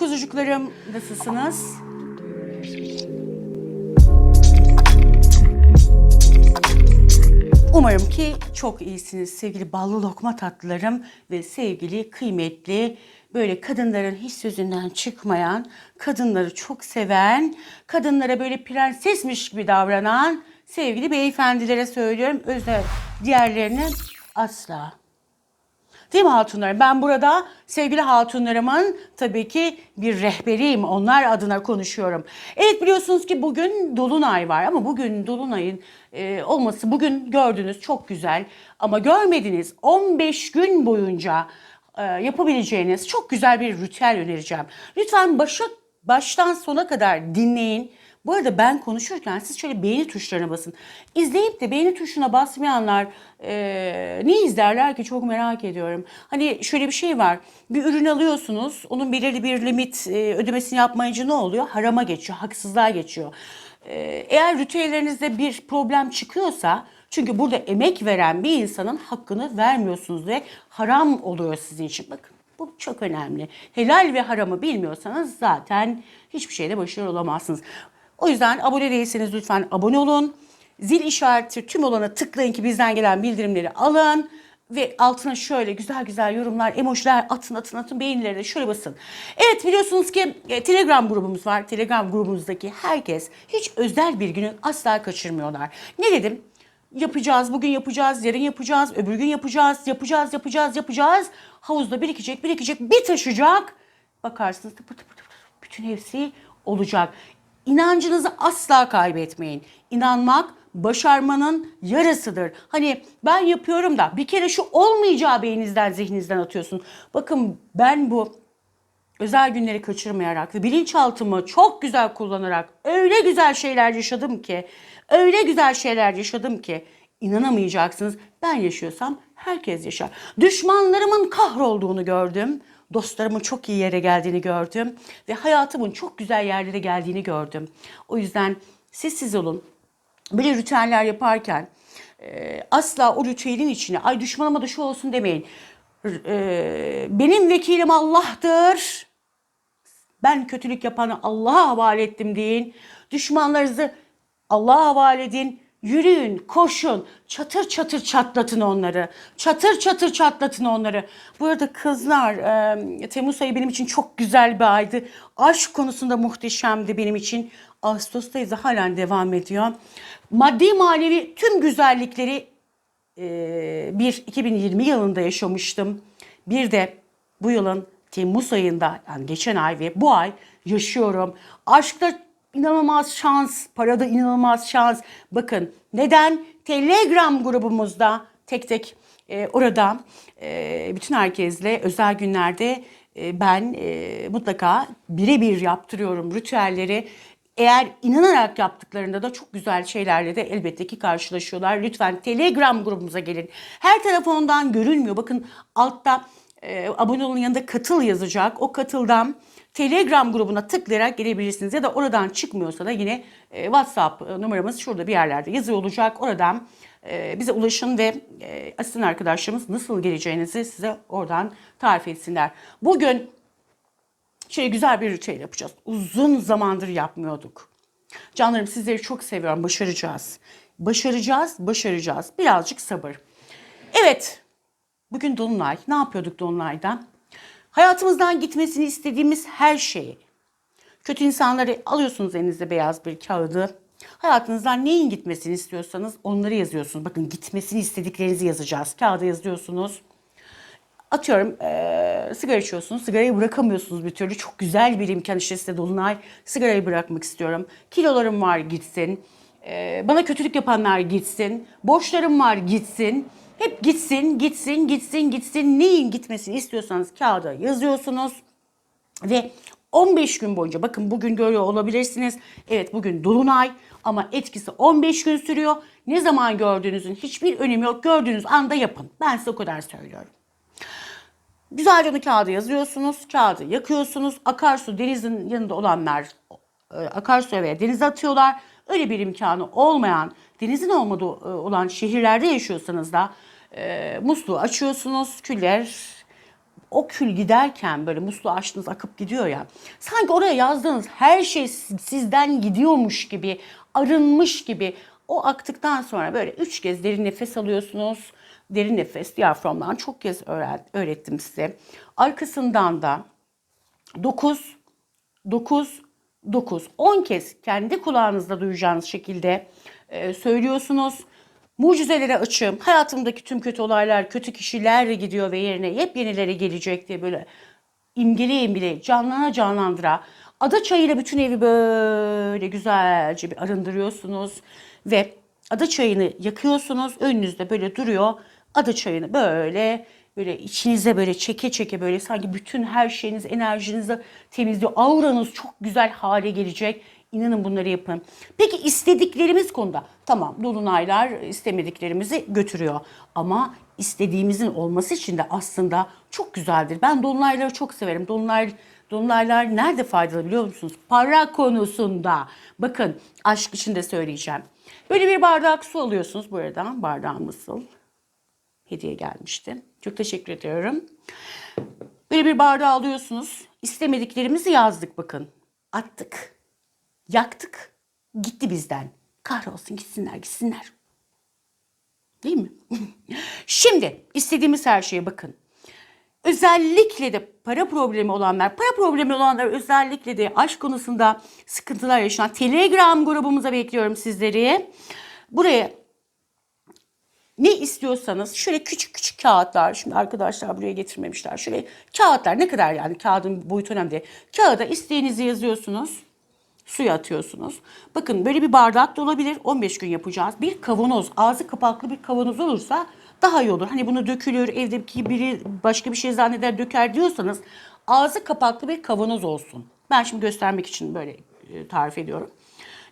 kuzucuklarım. Nasılsınız? Umarım ki çok iyisiniz sevgili ballı lokma tatlılarım ve sevgili kıymetli böyle kadınların hiç sözünden çıkmayan, kadınları çok seven, kadınlara böyle prensesmiş gibi davranan sevgili beyefendilere söylüyorum. Özel diğerlerine asla. Değil mi hatunlarım? Ben burada sevgili hatunlarımın tabii ki bir rehberiyim. Onlar adına konuşuyorum. Evet biliyorsunuz ki bugün Dolunay var ama bugün Dolunay'ın e, olması bugün gördünüz çok güzel. Ama görmediniz 15 gün boyunca e, yapabileceğiniz çok güzel bir ritüel önereceğim. Lütfen başa, baştan sona kadar dinleyin. Bu arada ben konuşurken siz şöyle beğeni tuşlarına basın. İzleyip de beğeni tuşuna basmayanlar eee, ne izlerler ki çok merak ediyorum. Hani şöyle bir şey var. Bir ürün alıyorsunuz. Onun belirli bir limit e, ödemesini yapmayınca ne oluyor? Harama geçiyor, haksızlığa geçiyor. Eee, eğer ritüellerinizde bir problem çıkıyorsa çünkü burada emek veren bir insanın hakkını vermiyorsunuz ve haram oluyor sizin için. Bakın bu çok önemli. Helal ve haramı bilmiyorsanız zaten hiçbir şeyde başarılı olamazsınız. O yüzden abone değilseniz lütfen abone olun. Zil işareti tüm olana tıklayın ki bizden gelen bildirimleri alın. Ve altına şöyle güzel güzel yorumlar, emojiler atın atın atın beğenileri şöyle basın. Evet biliyorsunuz ki e, Telegram grubumuz var. Telegram grubumuzdaki herkes hiç özel bir günü asla kaçırmıyorlar. Ne dedim? Yapacağız, bugün yapacağız, yarın yapacağız, öbür gün yapacağız, yapacağız, yapacağız, yapacağız. Havuzda birikecek, birikecek, bir taşacak. Bakarsınız tıpır tıpır tıpır bütün hepsi olacak. İnancınızı asla kaybetmeyin. İnanmak başarmanın yarısıdır. Hani ben yapıyorum da bir kere şu olmayacağı beyninizden, zihninizden atıyorsun. Bakın ben bu özel günleri kaçırmayarak ve bilinçaltımı çok güzel kullanarak öyle güzel şeyler yaşadım ki, öyle güzel şeyler yaşadım ki inanamayacaksınız. Ben yaşıyorsam herkes yaşar. Düşmanlarımın kahrolduğunu gördüm. Dostlarımın çok iyi yere geldiğini gördüm ve hayatımın çok güzel yerlere geldiğini gördüm. O yüzden siz siz olun. Böyle ritüeller yaparken e, asla o ritüelin içine ay düşmanıma da şu olsun demeyin. E, benim vekilim Allah'tır. Ben kötülük yapanı Allah'a havale ettim deyin. Düşmanlarınızı Allah'a havale edin. Yürüyün, koşun, çatır çatır çatlatın onları. Çatır çatır çatlatın onları. Bu arada kızlar, e, Temmuz ayı benim için çok güzel bir aydı. Aşk konusunda muhteşemdi benim için. Ağustos'tayız halen devam ediyor. Maddi manevi tüm güzellikleri e, bir 2020 yılında yaşamıştım. Bir de bu yılın Temmuz ayında yani geçen ay ve bu ay yaşıyorum. Aşkta inanılmaz şans, parada inanılmaz şans. Bakın neden? Telegram grubumuzda tek tek e, orada e, bütün herkesle özel günlerde e, ben e, mutlaka birebir yaptırıyorum ritüelleri. Eğer inanarak yaptıklarında da çok güzel şeylerle de elbette ki karşılaşıyorlar. Lütfen Telegram grubumuza gelin. Her telefondan görülmüyor. Bakın altta e, abone olun yanında katıl yazacak. O katıldan Telegram grubuna tıklayarak gelebilirsiniz. Ya da oradan çıkmıyorsa da yine e, WhatsApp numaramız şurada bir yerlerde yazıyor olacak. Oradan e, bize ulaşın ve e, asistan arkadaşlarımız nasıl geleceğinizi size oradan tarif etsinler. Bugün şöyle güzel bir ritüel yapacağız. Uzun zamandır yapmıyorduk. Canlarım sizleri çok seviyorum. Başaracağız. Başaracağız, başaracağız. Birazcık sabır. Evet, bugün Dolunay. Ne yapıyorduk Dolunay'da? Hayatımızdan gitmesini istediğimiz her şeyi. Kötü insanları alıyorsunuz elinizde beyaz bir kağıdı. Hayatınızdan neyin gitmesini istiyorsanız onları yazıyorsunuz. Bakın gitmesini istediklerinizi yazacağız. Kağıda yazıyorsunuz. Atıyorum eee, sigara içiyorsunuz. Sigarayı bırakamıyorsunuz bir türlü. Çok güzel bir imkan işte size Dolunay. Sigarayı bırakmak istiyorum. Kilolarım var gitsin. Eee, bana kötülük yapanlar gitsin. Borçlarım var gitsin. Hep gitsin, gitsin, gitsin, gitsin. Neyin gitmesini istiyorsanız kağıda yazıyorsunuz. Ve 15 gün boyunca bakın bugün görüyor olabilirsiniz. Evet bugün dolunay ama etkisi 15 gün sürüyor. Ne zaman gördüğünüzün hiçbir önemi yok. Gördüğünüz anda yapın. Ben size o kadar söylüyorum. Güzelce onu kağıda yazıyorsunuz. Kağıdı yakıyorsunuz. Akarsu denizin yanında olanlar e, akarsuya veya denize atıyorlar. Öyle bir imkanı olmayan, denizin olmadığı e, olan şehirlerde yaşıyorsanız da e, musluğu açıyorsunuz. Küller o kül giderken böyle musluğu açtınız akıp gidiyor ya. Sanki oraya yazdığınız her şey sizden gidiyormuş gibi, arınmış gibi. O aktıktan sonra böyle üç kez derin nefes alıyorsunuz. Derin nefes diyaframdan çok kez öğrettim size. Arkasından da 9, 9, 9, 10 kez kendi kulağınızda duyacağınız şekilde e, söylüyorsunuz. Mucizelere açığım. Hayatımdaki tüm kötü olaylar, kötü kişiler gidiyor ve yerine yepyenileri gelecek diye böyle imgeli imgeli canlana canlandıra ada çayıyla bütün evi böyle güzelce bir arındırıyorsunuz ve ada çayını yakıyorsunuz. Önünüzde böyle duruyor. Ada çayını böyle böyle içinize böyle çeke çeke böyle sanki bütün her şeyiniz enerjinizi temizliyor. Auranız çok güzel hale gelecek. İnanın bunları yapın. Peki istediklerimiz konuda tamam dolunaylar istemediklerimizi götürüyor. Ama istediğimizin olması için de aslında çok güzeldir. Ben dolunayları çok severim. Dolunay Dolunaylar nerede faydalı biliyor musunuz? Para konusunda. Bakın aşk için de söyleyeceğim. Böyle bir bardak su alıyorsunuz. Buradan bardağım nasıl? Hediye gelmişti. Çok teşekkür ediyorum. Böyle bir bardağı alıyorsunuz. İstemediklerimizi yazdık bakın. Attık. Yaktık. Gitti bizden. Kahrolsun gitsinler gitsinler. Değil mi? Şimdi istediğimiz her şeye bakın. Özellikle de para problemi olanlar, para problemi olanlar özellikle de aşk konusunda sıkıntılar yaşayan Telegram grubumuza bekliyorum sizleri. Buraya ne istiyorsanız şöyle küçük küçük kağıtlar, şimdi arkadaşlar buraya getirmemişler. Şöyle kağıtlar ne kadar yani kağıdın boyutu önemli. Kağıda isteğinizi yazıyorsunuz suya atıyorsunuz. Bakın böyle bir bardak da olabilir. 15 gün yapacağız. Bir kavanoz, ağzı kapaklı bir kavanoz olursa daha iyi olur. Hani bunu dökülür, evdeki biri başka bir şey zanneder döker diyorsanız ağzı kapaklı bir kavanoz olsun. Ben şimdi göstermek için böyle e, tarif ediyorum.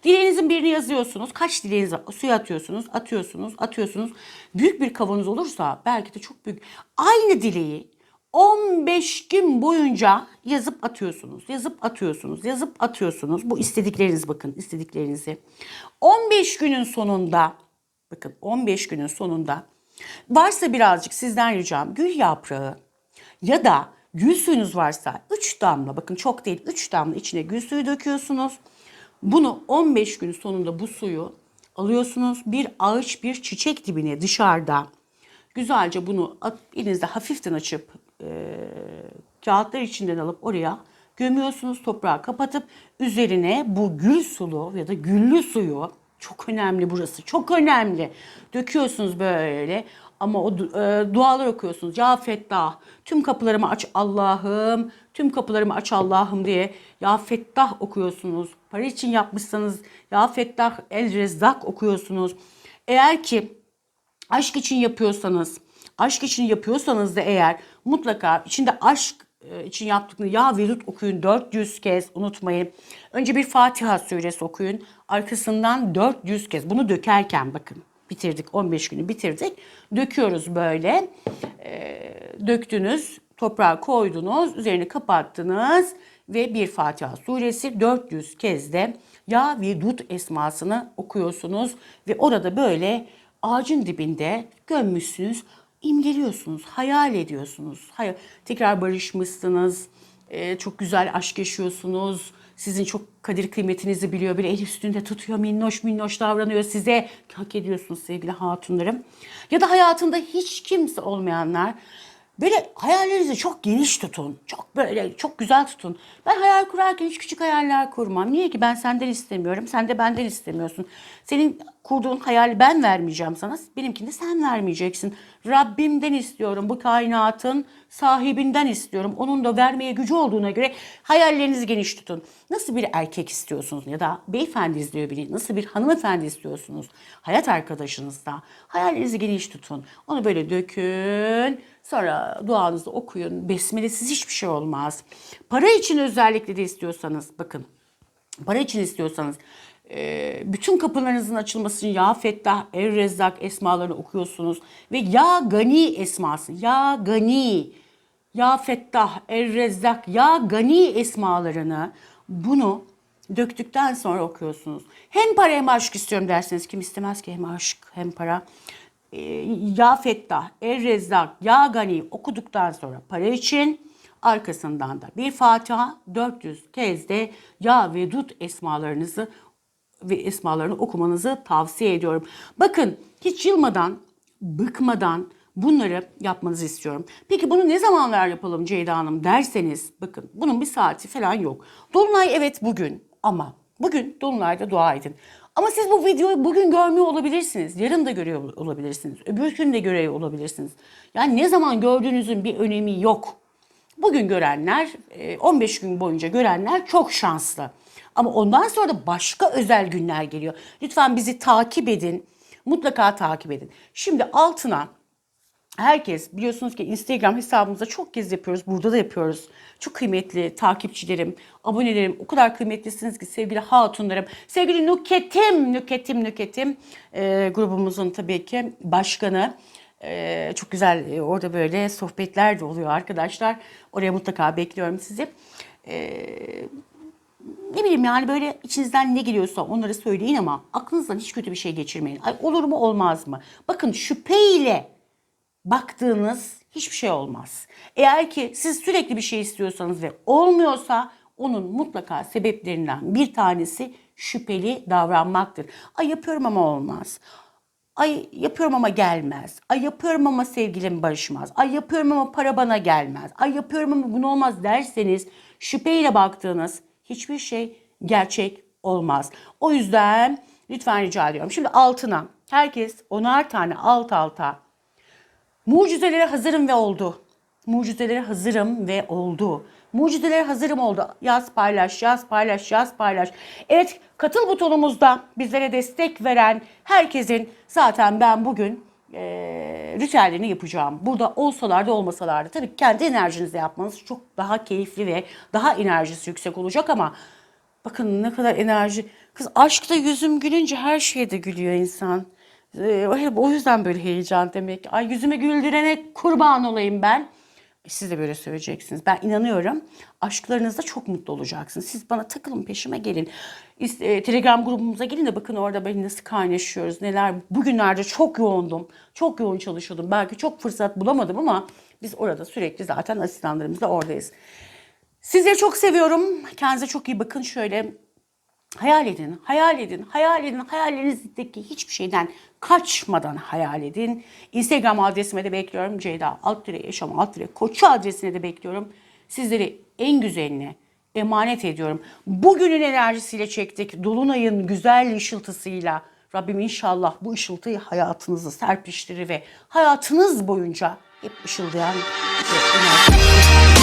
Dileğinizin birini yazıyorsunuz. Kaç dileğiniz var? Suya atıyorsunuz, atıyorsunuz, atıyorsunuz. Büyük bir kavanoz olursa belki de çok büyük. Aynı dileği 15 gün boyunca yazıp atıyorsunuz. Yazıp atıyorsunuz. Yazıp atıyorsunuz. Bu istedikleriniz bakın istediklerinizi. 15 günün sonunda bakın 15 günün sonunda varsa birazcık sizden ricam gül yaprağı ya da gül suyunuz varsa 3 damla bakın çok değil 3 damla içine gül suyu döküyorsunuz. Bunu 15 gün sonunda bu suyu alıyorsunuz. Bir ağaç bir çiçek dibine dışarıda güzelce bunu elinizde hafiften açıp e, kağıtlar içinden alıp oraya gömüyorsunuz toprağa kapatıp üzerine bu gül sulu ya da güllü suyu çok önemli burası çok önemli döküyorsunuz böyle ama o e, dualar okuyorsunuz. Ya Fettah tüm kapılarımı aç Allah'ım tüm kapılarımı aç Allah'ım diye Ya Fettah okuyorsunuz. Para için yapmışsanız Ya Fettah El Rezzak okuyorsunuz. Eğer ki aşk için yapıyorsanız aşk için yapıyorsanız da eğer mutlaka içinde aşk e, için yaptıklarını ya Velud okuyun 400 kez unutmayın. Önce bir Fatiha suresi okuyun. Arkasından 400 kez bunu dökerken bakın bitirdik 15 günü bitirdik. Döküyoruz böyle. E, döktünüz, toprağa koydunuz, üzerini kapattınız ve bir Fatiha suresi 400 kez de Ya Vedud esmasını okuyorsunuz ve orada böyle ağacın dibinde gömmüşsünüz imgeliyorsunuz, hayal ediyorsunuz. Hayal, tekrar barışmışsınız, e, çok güzel aşk yaşıyorsunuz. Sizin çok kadir kıymetinizi biliyor. Bir el üstünde tutuyor, minnoş minnoş davranıyor size. Hak ediyorsunuz sevgili hatunlarım. Ya da hayatında hiç kimse olmayanlar Böyle hayallerinizi çok geniş tutun. Çok böyle çok güzel tutun. Ben hayal kurarken hiç küçük hayaller kurmam. Niye ki ben senden istemiyorum. Sen de benden istemiyorsun. Senin kurduğun hayali ben vermeyeceğim sana. Benimkini de sen vermeyeceksin. Rabbimden istiyorum. Bu kainatın sahibinden istiyorum. Onun da vermeye gücü olduğuna göre hayallerinizi geniş tutun. Nasıl bir erkek istiyorsunuz ya da beyefendi izliyor beni. Nasıl bir hanımefendi istiyorsunuz? Hayat arkadaşınızda. Hayallerinizi geniş tutun. Onu böyle dökün. Sonra duanızı okuyun. Besmelesiz hiçbir şey olmaz. Para için özellikle de istiyorsanız bakın. Para için istiyorsanız e, bütün kapılarınızın açılması için Ya Fettah, Er Rezzak esmalarını okuyorsunuz. Ve Ya Gani esması. Ya Gani, Ya Fettah, Er Rezzak, Ya Gani esmalarını bunu döktükten sonra okuyorsunuz. Hem para hem aşk istiyorum derseniz kim istemez ki hem aşk hem para. E, Ya Fettah, Er Rezzak, Ya Gani okuduktan sonra para için arkasından da bir Fatiha 400 kez de Ya Vedud esmalarınızı ve esmalarını okumanızı tavsiye ediyorum. Bakın hiç yılmadan, bıkmadan bunları yapmanızı istiyorum. Peki bunu ne zamanlar yapalım Ceyda Hanım derseniz bakın bunun bir saati falan yok. Dolunay evet bugün ama bugün Dolunay'da dua edin. Ama siz bu videoyu bugün görmüyor olabilirsiniz. Yarın da görüyor olabilirsiniz. Öbür gün de görüyor olabilirsiniz. Yani ne zaman gördüğünüzün bir önemi yok. Bugün görenler, e, 15 gün boyunca görenler çok şanslı. Ama ondan sonra da başka özel günler geliyor. Lütfen bizi takip edin. Mutlaka takip edin. Şimdi altına herkes biliyorsunuz ki Instagram hesabımızda çok kez yapıyoruz. Burada da yapıyoruz. Çok kıymetli takipçilerim, abonelerim o kadar kıymetlisiniz ki sevgili hatunlarım. Sevgili Nüketim, Nüketim, Nüketim e, grubumuzun tabii ki başkanı. E, çok güzel e, orada böyle sohbetler de oluyor arkadaşlar. Oraya mutlaka bekliyorum sizi. E, ne bileyim yani böyle içinizden ne geliyorsa onları söyleyin ama aklınızdan hiç kötü bir şey geçirmeyin. Ay olur mu olmaz mı? Bakın şüpheyle baktığınız hiçbir şey olmaz. Eğer ki siz sürekli bir şey istiyorsanız ve olmuyorsa onun mutlaka sebeplerinden bir tanesi şüpheli davranmaktır. Ay yapıyorum ama olmaz. Ay yapıyorum ama gelmez. Ay yapıyorum ama sevgilim barışmaz. Ay yapıyorum ama para bana gelmez. Ay yapıyorum ama bunu olmaz derseniz şüpheyle baktığınız hiçbir şey gerçek olmaz. O yüzden lütfen rica ediyorum. Şimdi altına herkes onar tane alt alta Mucizelere hazırım ve oldu. Mucizelere hazırım ve oldu. Mucizelere hazırım oldu. Yaz paylaş, yaz paylaş, yaz paylaş. Evet katıl butonumuzda bizlere destek veren herkesin zaten ben bugün e, ritüellerini yapacağım. Burada olsalar da olmasalar da tabii kendi enerjinizle yapmanız çok daha keyifli ve daha enerjisi yüksek olacak ama bakın ne kadar enerji. Kız aşkta yüzüm gülünce her şeyde gülüyor insan. Ee, o yüzden böyle heyecan demek. Ay yüzüme güldürene kurban olayım ben. Siz de böyle söyleyeceksiniz. Ben inanıyorum. Aşklarınızda çok mutlu olacaksınız. Siz bana takılın peşime gelin. E, Telegram grubumuza gelin de bakın orada böyle nasıl kaynaşıyoruz. Neler. Bugünlerde çok yoğundum. Çok yoğun çalışıyordum. Belki çok fırsat bulamadım ama biz orada sürekli zaten asistanlarımızla oradayız. Sizleri çok seviyorum. Kendinize çok iyi bakın. Şöyle Hayal edin, hayal edin, hayal edin. Hayallerinizdeki hiçbir şeyden kaçmadan hayal edin. Instagram adresime de bekliyorum. Ceyda alt dire yaşam alt dire koçu adresine de bekliyorum. Sizleri en güzeline emanet ediyorum. Bugünün enerjisiyle çektik. Dolunay'ın güzel ışıltısıyla. Rabbim inşallah bu ışıltıyı hayatınızı serpiştirir ve hayatınız boyunca hep ışıldayan enerji.